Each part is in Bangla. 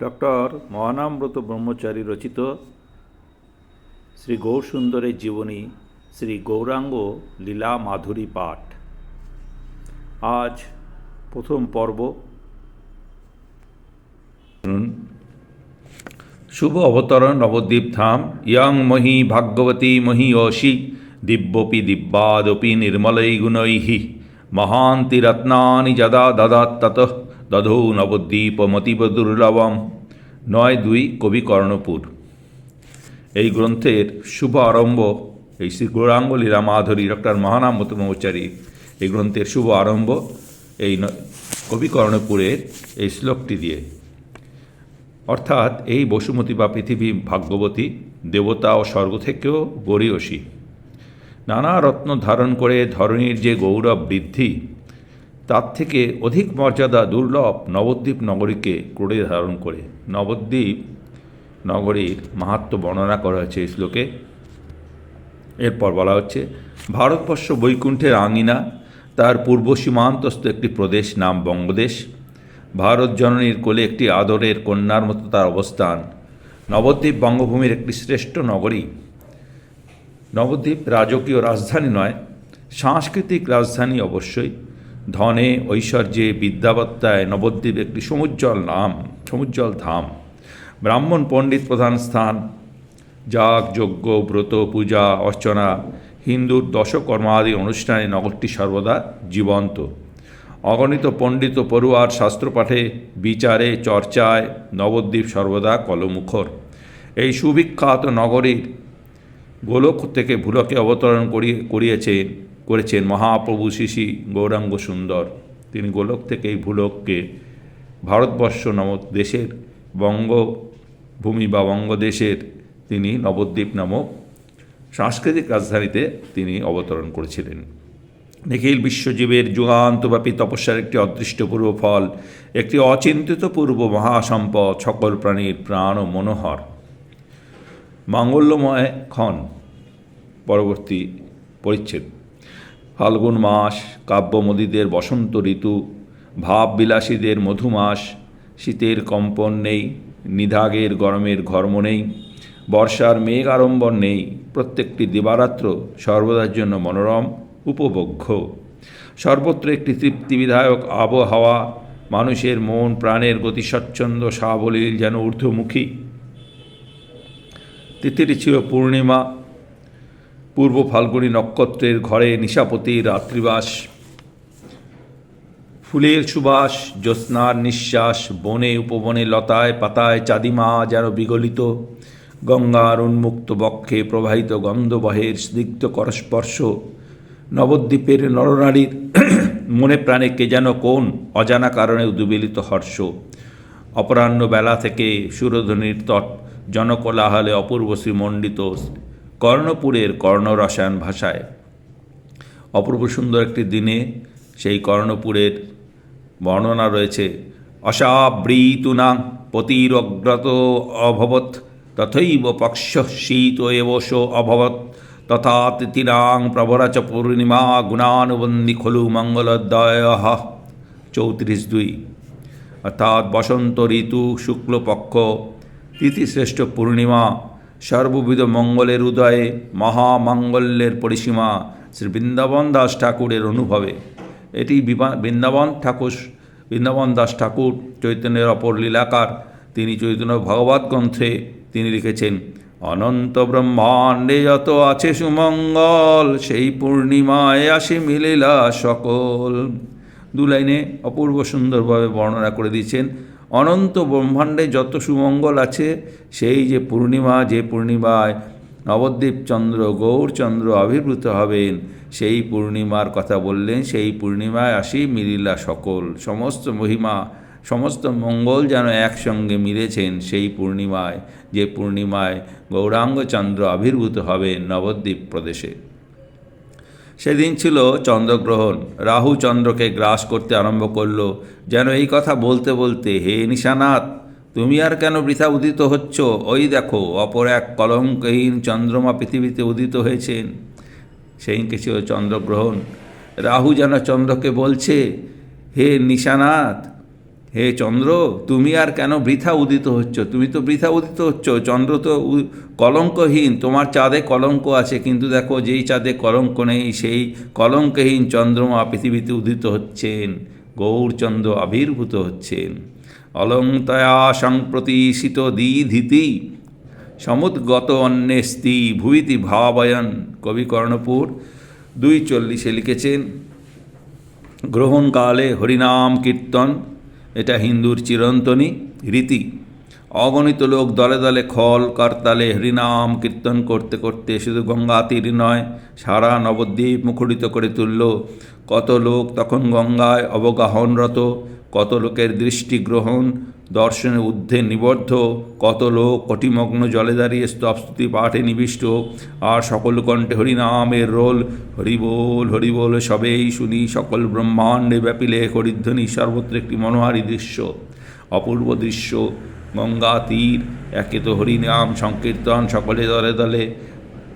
ডক্টর মহানামব্রত ব্রহ্মচারী রচিত শ্রী গৌরসুন্দরের জীবনী শ্রী গৌরাঙ্গ লীলা মাধুরী পাঠ। আজ প্রথম পর্ব। শুভ অবতরণ, নবদ্বীপ ধাম। ইয়ং মহি ভাগ্যবতী মহীয়সী দিব্যপি দিব্যাদপি নির্মলৈ গুণৈঃ মহান্তি রত্নানি যদা দদাত দধৌ নবদ্বীপমতীব দুর্লভম নয় দুই কবি কর্ণপুর। এই গ্রন্থের শুভ আরম্ভ এই শ্রী গৌরাঙ্গ লীলা মাধুরী ডক্টর মহানাম ব্রহ্মচারী এই গ্রন্থের শুভ আরম্ভ এই কবি কর্ণপুরের এই শ্লোকটি দিয়ে। অর্থাৎ এই বসুমতী বা পৃথিবী ভাগ্যবতী, দেবতা ও স্বর্গ থেকেও গরিয়সী নানা রত্ন ধারণ করে ধরণীর যে গৌরব বৃদ্ধি তার থেকে অধিক মর্যাদা দুর্লভ নবদ্বীপ নগরীকে ক্রোড়ে ধারণ করে। নবদ্বীপ নগরীর মাহাত্ম বর্ণনা করা হয়েছে এই শ্লোকে। এরপর বলা হচ্ছে, ভারতবর্ষ বৈকুণ্ঠের আঙিনা তার পূর্ব সীমান্তস্থ একটি প্রদেশ নাম বঙ্গদেশ। ভারত জননীর কোলে একটি আদরের কন্যার মতো তার অবস্থান। নবদ্বীপ বঙ্গভূমির একটি শ্রেষ্ঠ নগরী। নবদ্বীপ রাজকীয় রাজধানী নয়, সাংস্কৃতিক রাজধানী অবশ্যই। ধনে ঐশ্বর্যে বিদ্যাবত্তায় নবদ্বীপ একটি সমুজ্জ্বল নাম, সমুজ্জ্বল ধাম। ব্রাহ্মণ পণ্ডিত প্রধান স্থান। যাগ, যজ্ঞ, ব্রত, পূজা, অর্চনা, হিন্দুর দশকর্মাদি অনুষ্ঠানে নগরটি সর্বদা জীবন্ত। অগণিত পণ্ডিত পড়ুয়ার শাস্ত্রপাঠে, বিচারে, চর্চায় নবদ্বীপ সর্বদা কলমুখর। এই সুবিখ্যাত নগরীর গোলক থেকে ভুলকে অবতরণ করিয়ে, করিয়েছেন করেছেন মহাপ্রভু শিশি গৌরাঙ্গ সুন্দর। তিনি গোলক থেকে এই ভুলককে ভারতবর্ষ নামক দেশের বঙ্গভূমি বা বঙ্গদেশের তিনি নবদ্বীপ নামক সাংস্কৃতিক রাজধানীতে তিনি অবতরণ করেছিলেন। নিখিল বিশ্বজীবের যুগান্তব্যাপী তপস্যার একটি অদৃষ্টপূর্ব ফল, একটি অচিন্তিত পূর্ব মহাসম্পদ, সকল প্রাণীর প্রাণ ও মনোহর। মাঙ্গল্যময় ক্ষণ পরবর্তী পরিচ্ছেদ। ফাল্গুন মাস, কাব্যমদীদের বসন্ত ঋতু, ভাববিলাসীদের মধুমাস, শীতের কম্পন নেই, নিধাগের গরমের ঘর্ম নেই, বর্ষার মেঘ আড়ম্বর নেই, প্রত্যেকটি দিবারাত্র সর্বদার জন্য মনোরম, উপভোগ্য। সর্বত্র একটি তৃপ্তিবিধায়ক আবহাওয়া, মানুষের মন, প্রাণের গতি স্বচ্ছন্দ, সাবলীল যেন ঊর্ধ্বমুখী। তিথিটি ছিল পূর্ণিমা পূর্ব ফাল্গুনী নক্ষত্রের ঘরে নিশাপতির রাত্রিবাস। ফুলের সুবাস, জ্যোৎস্নার নিঃশ্বাস, বনে উপবনে লতায় পাতায় চাঁদিমা যেন বিগলিত। গঙ্গার উন্মুক্ত বক্ষে প্রবাহিত গন্ধবহের স্নিগ্ধ করস্পর্শ। নবদ্বীপের নরনারীর মনে প্রাণে কে যেন কোন অজানা কারণে উদ্বেলিত হর্ষ। অপরাহ্ন বেলা থেকে সুরধ্বনির তট জনকোলাহলে অপূর্ব শ্রীমণ্ডিত। কর্ণপুরের কর্ণরসায়ন ভাষায়। অপূর্ব সুন্দর একটি দিনে সেই কর্ণপুরের বর্ণনা রয়েছে, অসাবৃতুনা পতিরগ্রত অভবৎ, তথৈব পক্ষ শীত এবশ অভবৎ, তথা তিতিরাং প্রভরা চ পূর্ণিমা গুণানুবন্দী খলু মঙ্গলোদয়। চৌত্রিশ দুই। অর্থাৎ বসন্ত ঋতু, শুক্লপক্ষ, তিথিশ্রেষ্ঠ পূর্ণিমা সর্ববিধ মঙ্গলের উদয়ে মহামাঙ্গল্যের পরিসীমা শ্রী বৃন্দাবন দাস ঠাকুরের অনুভবে। এটি বৃন্দাবন ঠাকুর, বৃন্দাবন দাস ঠাকুর চৈতন্যের অপর লীলাকার। তিনি চৈতন্য ভগবত গ্রন্থে তিনি লিখেছেন, অনন্ত ব্রহ্মাণ্ডে যত আছে সুমঙ্গল, সেই পূর্ণিমায় আসে মিলিলা সকল। দু লাইনে অপূর্ব সুন্দরভাবে বর্ণনা করে দিয়েছেন অনন্ত ব্রহ্মাণ্ডে যত সুমঙ্গল আছে, সেই যে পূর্ণিমা, যে পূর্ণিমায় নবদ্বীপ চন্দ্র গৌরচন্দ্র আবির্ভূত হবেন, সেই পূর্ণিমার কথা বললেন, সেই পূর্ণিমায় আসি মিলিলা সকল। সমস্ত মহিমা, সমস্ত মঙ্গল যেন একসঙ্গে মিলেছেন সেই পূর্ণিমায়, যে পূর্ণিমায় গৌরাঙ্গচন্দ্র আবির্ভূত হবেন নবদ্বীপ প্রদেশে। সেদিন ছিল চন্দ্রগ্রহণ। রাহু চন্দ্রকে গ্রাস করতে আরম্ভ করল, যেন এই কথা বলতে বলতে, হে নিশানাথ, তুমি আর কেন বৃথা উদিত হচ্ছ? ওই দেখো, অপর এক কলঙ্কহীন চন্দ্রমা পৃথিবীতে উদিত হয়েছেন। সেইকে ছিল চন্দ্রগ্রহণ। রাহু যেন চন্দ্রকে বলছে, হে নিশানাথ হে চন্দ্র, তুমি আর কেন বৃথা উদিত হচ্ছ? তুমি তো বৃথা উদিত হচ্ছ। চন্দ্র তো কলঙ্কহীন। তোমার চাঁদে কলঙ্ক আছে, কিন্তু দেখো যেই চাঁদে কলঙ্ক নেই, সেই কলঙ্কহীন চন্দ্রমা পৃথিবীতে উদিত হচ্ছেন। গৌরচন্দ্র আবির্ভূত হচ্ছেন। অলংতয়া সংপ্রতিশিত দিধিতি, সমুদ্গত অন্যেস্তি ভুবিতি ভাবয়ন। কবি কর্ণপুর দুই চল্লিশে লিখেছেন, গ্রহণকালে হরিনাম কীর্তন। এটা হিন্দুর চিরন্তনী রীতি। অগণিত লোক দলে দলে খল, করতালে হৃণাম কীর্তন করতে করতে শুধু গঙ্গা তীর নয়, সারা নবদ্বীপ মুখরিত করে তুলল। কত লোক তখন গঙ্গায় অবগাহনরত কত লোকের দৃষ্টি গ্রহণ, দর্শনে ঊর্ধ্বে নিবদ্ধ, কত লোক কটিমগ্ন জলে দাঁড়িয়ে স্তবস্তুতি পাঠে নিবিষ্ট, আর সকল কণ্ঠে হরিনামের রোল, হরিবোল হরিবোল সবেই শুনি সকল ব্রহ্মাণ্ডে ব্যাপিলে হরিধ্বনি, সর্বত্র একটি মনোহারী দৃশ্য, অপূর্ব দৃশ্য, গঙ্গা তীর, একে তো হরিনাম, সংকীর্তন, সকলে দলে দলে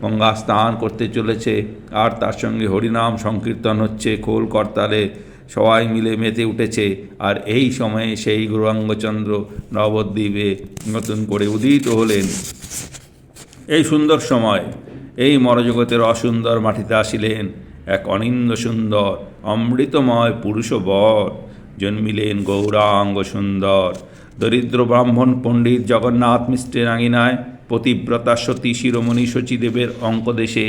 গঙ্গা স্নান করতে চলেছে, আর তার সঙ্গে হরিনাম, সংকীর্তন হচ্ছে খোল করতালে সবাই মিলে মেতে উঠেছে। আর এই সময়ে সেই গৌরাঙ্গচন্দ্র নবদ্বীপে নতুন করে উদিত হলেন। এই সুন্দর সময়, এই মরজগতের অসুন্দর মাটিতে আসিলেন এক অনিন্দ সুন্দর, অমৃতময় পুরুষ বর জন্মিলেন গৌরাঙ্গ সুন্দর, দরিদ্র ব্রাহ্মণ পণ্ডিত জগন্নাথ মিশ্রের আঙিনায়, পতিব্রতা সতী শিরোমণি শচীদেবের অঙ্কদেশে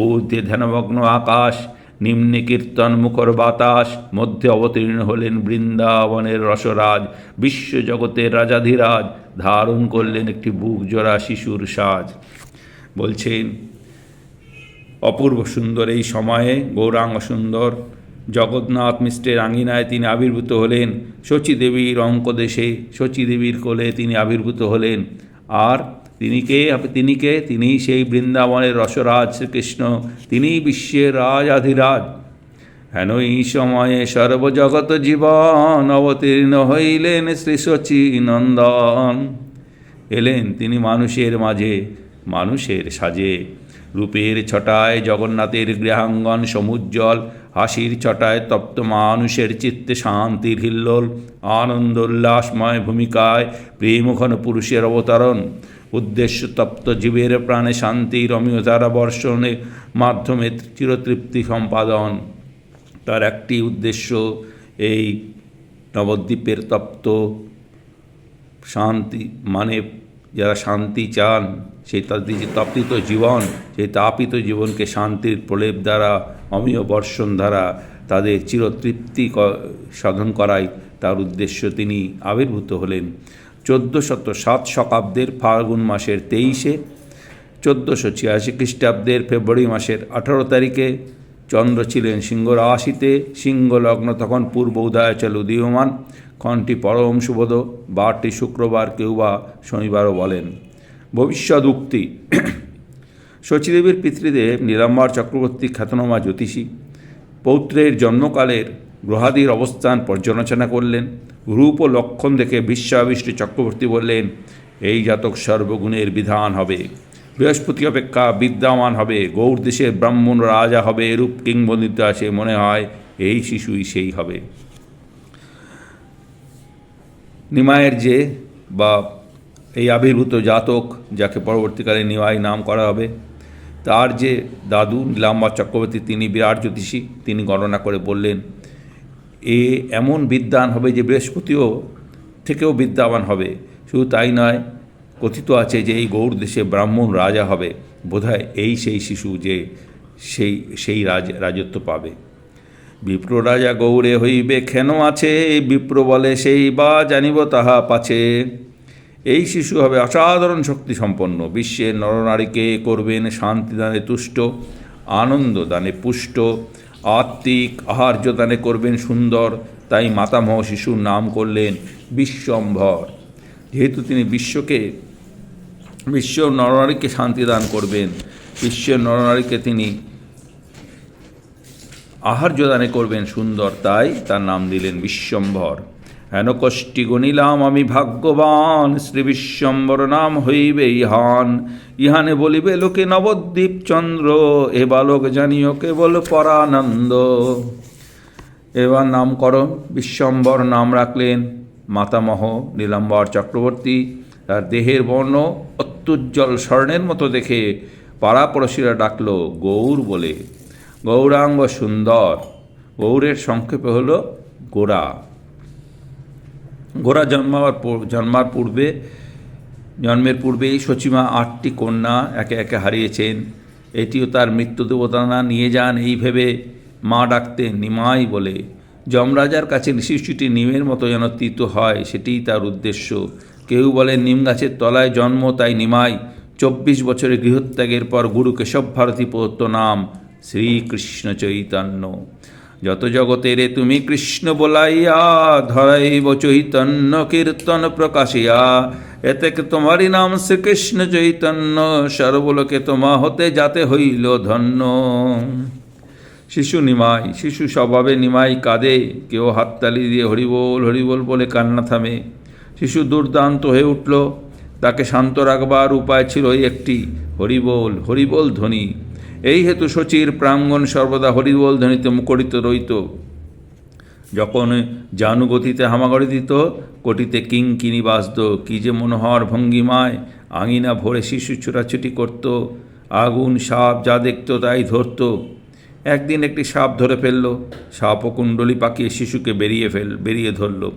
ঊর্ধ্বে ধ্যানমগ্ন আকাশ নিম্নে কীর্তন মুখর বাতাস মধ্যে অবতীর্ণ হলেন বৃন্দাবনের রসরাজ, বিশ্বজগতের রাজাধিরাজ, ধারণ করলেন একটি বুক জোড়া শিশুর সাজ। বলছেন, অপূর্ব সুন্দর এই সময়ে গৌরাঙ্গ সুন্দর, জগন্নাথ মিশ্রের আঙিনায় তিনি আবির্ভূত হলেন, শচীদেবীর অঙ্কদেশে শচীদেবীর কোলে তিনি আবির্ভূত হলেন। আর তিনি কে তিনি কে তিনি সেই বৃন্দাবনের রসরাজ শ্রীকৃষ্ণ তিনি বিশ্বের রাজ আধিরাজ হেন এই সময়ে সর্বজগত জীবন অবতীর্ণ হইলেন শ্রী শচী নন্দন এলেন তিনি মানুষের মাঝে, মানুষের সাজে। রূপের ছটায় জগন্নাথের গৃহাঙ্গন সমুজ্জ্বল, হাসির ছটায় তপ্ত মানুষের চিত্তে শান্তির হিল্লোল আনন্দ উল্লাসময় ভূমিকায় প্রেমঘন পুরুষের অবতরণ। উদ্দেশ্য তপ্ত জীবের প্রাণে শান্তি রমীয়তারা বর্ষণের মাধ্যমে চিরতৃপ্তি সম্পাদন। তার একটি উদ্দেশ্য এই নবদ্বীপের তপ্ত শান্তি মানে যারা শান্তি চান, সেই তাদের যে তপিত জীবন, সেই তাপিত জীবনকে শান্তির প্রলেপ দ্বারা, অমীয় বর্ষণ দ্বারা তাদের চিরতৃপ্তি সাধন করাই তার উদ্দেশ্য। তিনি আবির্ভূত হলেন। চোদ্দোশত সাত শতাব্দের ফাল্গুন মাসের তেইশে, চোদ্দোশো ছিয়াশি খ্রিস্টাব্দের ফেব্রুয়ারি মাসের আঠারো তারিখে চন্দ্র ছিলেন সিংহ রাশিতে সিংহ লগ্ন তখন পূর্ব উদয়াচল উদীয়মান। ক্ষণটি পরম সুবোধ, বারটি শুক্রবার কেউ বা শনিবারও বলেন। ভবিষ্যৎ উক্তি। শচীদেবীর পিতৃদেব নীলাম্বার চক্রবর্তী খ্যাতনামা জ্যোতিষী, পৌত্রের জন্মকালের গ্রহাদির অবস্থান পর্যালোচনা করলেন। রূপ ও লক্ষণ দেখে বিশ্বাবিষ্ট চক্রবর্তী বললেন, এই জাতক সর্বগুণের বিধান হবে। বৃহস্পতি অপেক্ষা বিদ্যামান হবে। গৌর দেশের ব্রাহ্মণ রাজা হবে। এরূপ কিংবদন্তিতে আছে মনে হয় এই শিশুই সেই হবে। নিমায়ের যে বা এই আবির্ভূত জাতক, যাকে পরবর্তীকালে নিমাই নাম করা হবে, তার যে দাদু নীলাম্বার চক্রবর্তী, তিনি বিরাট জ্যোতিষী। তিনি গণনা করে বললেন এ এমন বিদ্যান হবে যে বৃহস্পতিও থেকেও বিদ্যাবান হবে। শুধু তাই নয়, কথিত আছে যে এই গৌড় দেশে ব্রাহ্মণ রাজা হবে। বোধহয় এই সেই শিশু যে সেই সেই রাজ, রাজত্ব পাবে। বিপ্র রাজা গৌরে হইবে খেন আছে, বিপ্র বলে সেই বা জানিব তাহা পাছে। এই শিশু হবে অসাধারণ শক্তি সম্পন্ন। বিশ্বের নরনারীকে করবেন শান্তিদানে তুষ্ট, আনন্দ দানে পুষ্ট আত্মিক আহার্যদানে করবেন সুন্দর, তাই মাতামহ শিশুর নাম করলেন বিশ্বম্ভর। যেহেতু তিনি বিশ্বকে, বিশ্ব নরনারীকে শান্তি দান করবেন বিশ্বের নরনারীকে তিনি আহার্য দানে করবেন সুন্দর, তাই তার নাম দিলেন বিশ্বম্ভর। হেন কষ্টি গণিলাম, আমি ভাগ্যবান, শ্রী বিশ্বম্বর নাম হইবে ইহান। ইহানে বলিবে, লোকে নবদ্বীপ চন্দ্র, এ বালক জানিও কেবল পরানন্দ। এবার নামকরণ বিশ্বম্বর নাম রাখলেন মাতামহ নীলাম্বর চক্রবর্তী। তার দেহের বর্ণ অত্যুজ্জ্বল স্বর্ণের মতো দেখে পাড়াপড়শিরা ডাকল, গৌর বলে। গৌরাঙ্গ সুন্দর। গৌরের সংক্ষেপে হলো, গোরা। গোরা জন্মাবার জন্মার পূর্বে, জন্মের পূর্বেই সচিমা আটটি কন্যা একে একে হারিয়েছেন। এটিও তার মৃত্যু দেবতানা নিয়ে যান এই ভেবে মা ডাকতেন নিমাই বলে, যমরাজার কাছে শিশুটি নিমের মতো যেন তিত হয়, সেটিই তার উদ্দেশ্য। কেউ বলে, নিম গাছের তলায় জন্ম, তাই নিমাই। চব্বিশ বছরের গৃহত্যাগের পর গুরু কেশব ভারতী প্রদত্ত নাম শ্রীকৃষ্ণ চৈতন্য। যত জগতে রে তুমি কৃষ্ণ বলাইয়া, ধরাইব চৈতন্য কীর্তন প্রকাশিয়া। এতে তোমারই নাম শ্রীকৃষ্ণ চৈতন্য, সর্বলোকে তোমা হতে যাতে হইল ধন্য। শিশু নিমাই, শিশু স্বভাবে নিমাই কাঁদে, কেউ হাততালি দিয়ে হরিবোল হরিবোল বলে কান্না থামে। শিশু দুর্দান্ত হয়ে উঠল, তাকে শান্ত রাখবার উপায় ছিল একটি, হরিবোল হরিবোল ধ্বনি। এই হেতু শচীর প্রাঙ্গণ সর্বদা হরিবল ধ্বনিতে মুখরিত রইত যখন জানুগতিতে হামাগড়ি দিত, কোটিতে কিঙ্কিনি বাজত কি যে মনোহর ভঙ্গিমায় আঙিনা ভরে শিশু ছোটাছুটি করত। আগুন সাপ যা দেখত তাই ধরত। একদিন একটি সাপ ধরে ফেলল। সাপ ও কুণ্ডলি পাকিয়ে শিশুকে বেরিয়ে ফেল বেরিয়ে ধরল।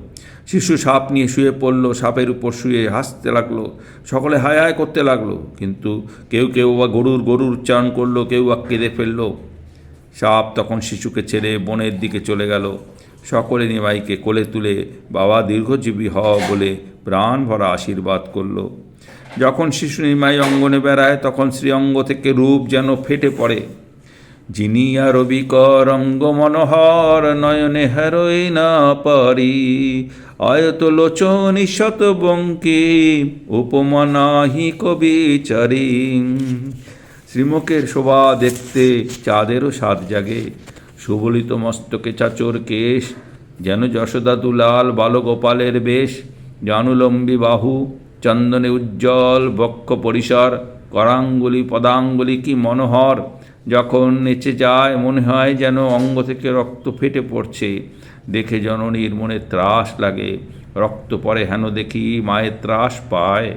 শিশু সাপ নিয়ে শুয়ে পড়ল, সাপের উপর শুয়ে হাসতে লাগল, সকলে হায় হায় করতে লাগল। কিন্তু কেউ কেউ বা গরুর গরুর উচ্চারণ করল, কেউ বা কেঁদে ফেলল। সাপ তখন শিশুকে ছেড়ে বনের দিকে চলে গেল। সকলে নিমাইকে কোলে তুলে, বাবা, দীর্ঘজীবী হ বলে প্রাণ ভরা আশীর্বাদ করল। যখন শিশু নিমাই অঙ্গনে বেড়ায়, তখন শ্রীঅঙ্গ থেকে রূপ যেন ফেটে পড়ে। জিনিয়া রবিকর অঙ্গ মনোহর নয়নে হারই না পারি। আয়ত লোচনি শত বঙ্কি উপমনাহি কবিচারী। শ্রীমুখের শোভা দেখতে চাঁদেরও স্বাদ জাগে। সুবলিত মস্তকে চাচর কেশ, যেন যশোদা দুলাল বালগোপালের বেশ। জানুলম্বী বাহু, চন্দনে উজ্জ্বল বক্ষ পরিসর, করাঙ্গুলি পদাঙ্গুলি কি মনোহর। যখন নেচে যায়, মনে হয় যেন অঙ্গ থেকে রক্ত ফেটে পড়ছে। দেখে জননীর মনে ত্রাস লাগে। রক্ত পরে হেন দেখি মায়ের ত্রাস পায়।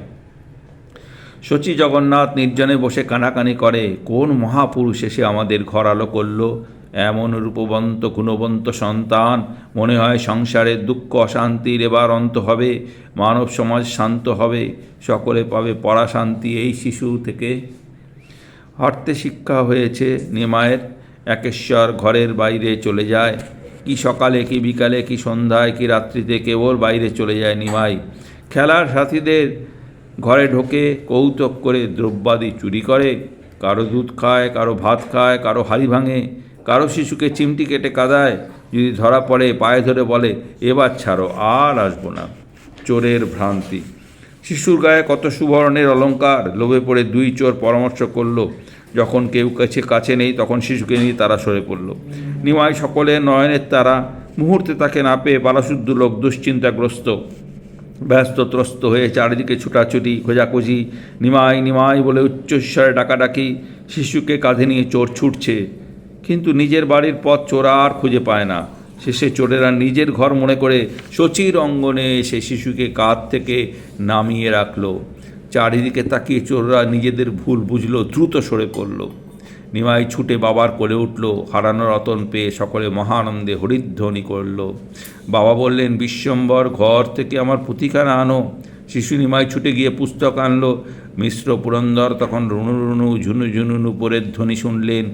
শচী জগন্নাথ নির্জনে বসে কানাকানি করে, কোন মহাপুরুষ এসে আমাদের ঘর আলো করল? এমন রূপবন্ত, গুণবন্ত সন্তান। মনে হয় সংসারের দুঃখ, অশান্তির এবার অন্ত হবে। মানব সমাজ শান্ত হবে। সকলে পাবে পড়া শান্তি এই শিশু থেকে। হাঁটতে শিক্ষা হয়েছে নিমায়ের। একেশ্বর ঘরের বাইরে চলে যায়। কি সকালে, কি বিকালে, কি সন্ধ্যায়, কি রাত্রিতে কেবল বাইরে চলে যায় নিমাই। খেলার সাথীদের ঘরে ঢোকে, কৌতুক করে দ্রব্যাদি চুরি করে। কারও দুধ খায়, কারও ভাত খায়, কারও হাড়ি ভাঙে, কারও শিশুকে চিমটি কেটে কাদায়। যদি ধরা পড়ে, পায়ে ধরে বলে, এবার ছাড়ো, আর আসব না। চোরের ভ্রান্তি। শিশুর গায়ে কত সুবর্ণের অলঙ্কার, লোভে পড়ে দুই চোর পরামর্শ করল। যখন কেউ কাছে কাছে নেই, তখন শিশুকে নিয়ে তারা সরে পড়ল। নিমাই সকলে নয়নের তারা, মুহূর্তে তাকে না পেয়ে পালাশুদ্ধ লোক দুশ্চিন্তাগ্রস্ত। ব্যস্ত ত্রস্ত হয়ে চারিদিকে ছুটাছুটি, খোঁজাখুঁজি। নিমাই নিমাই বলে উচ্চস্বরে ডাকাডাকি, শিশুকে কাঁধে নিয়ে চোর ছুটছে। কিন্তু নিজের বাড়ির পথ চোরা আর খুঁজে পায় না। শেষে চোরেরা নিজের ঘর মনে করে শচীর অঙ্গনে এসে শিশুকে কাঁধ থেকে নামিয়ে রাখল। চারিদিকে তাকিয়ে চোররা নিজেদের ভুল বুঝলো, দ্রুত সরে পড়ল। নিমাই ছুটে বাবার কোলে উঠল হারানো রতন পেয়ে সকলে মহানন্দে হরিধ্বনি করল। বাবা বললেন, বিশ্বম্বর, ঘর থেকে আমার প্রতিকার আনো। শিশু নিমাই ছুটে গিয়ে পুস্তক আনলো। মিশ্র পুরন্দর তখন রুনু রুনু ঝুনু ঝুনু নুপুরের ধ্বনি শুনলেন।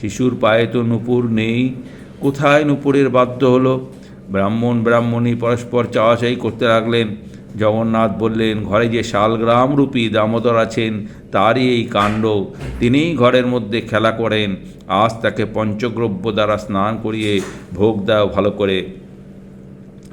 শিশুর পায়ে তো নুপুর নেই। কোথায় নূপুরের বাধ্য হলো? ব্রাহ্মণ, ব্রাহ্মণী পরস্পর চাওয়াচাই করতে লাগলেন। জগন্নাথ বললেন, ঘরে যে শালগ্রাম রূপী দামোদর আছেন, তারই এই কাণ্ড। তিনিই ঘরের মধ্যে খেলা করেন। আজ তাকে পঞ্চগ্রব্য দ্বারা স্নান করিয়ে ভোগ দাও ভালো করে।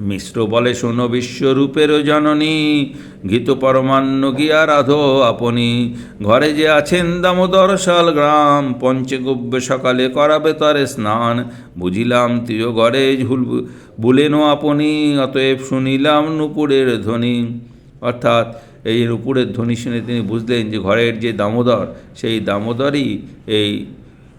মিশ্র বলে শোনো বিশ্বরূপেরও জননী। ঘিত পরমান্ন গিয়া রাধো আপনি। ঘরে যে আছেন দামোদর শাল গ্রাম, পঞ্চগব্য সকালে করাবে তারে স্নান। বুঝিলাম তিয় ঘরে ঝুল বুলেনও আপনি, অতএব শুনিলাম নুপুরের ধ্বনি। অর্থাৎ এই নুপুরের ধ্বনি শুনে তিনি বুঝলেন যে ঘরের যে দামোদর, সেই দামোদরই এই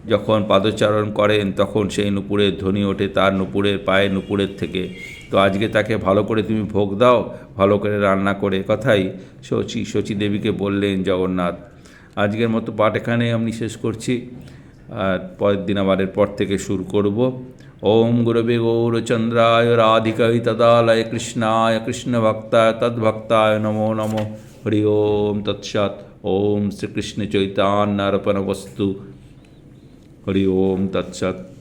যখন পাদচারণ করেন, তখন সেই নুপুরের ধ্বনি ওঠে, তার নুপুরের পায়ে নুপুরের থেকে। তো আজকে তাকে ভালো করে তুমি ভোগ দাও, ভালো করে রান্না করে। কথাই শচী শচী দেবীকে বললেন, জগন্নাথ, আজকের মতো পাঠ এখানে আমি শেষ করছি। আর পরের দিন আবার এরপর থেকে শুরু করব। ওম গুরবে গৌরচন্দ্রায় রাধিকায় তদালয় কৃষ্ণায় কৃষ্ণ ভক্তায় তদ্ভক্তায় নমো নমো। হরি ওম তৎসৎ। ওম শ্রীকৃষ্ণ চৈতান্যার্পণ বস্তু। হরি ওম তৎসৎ।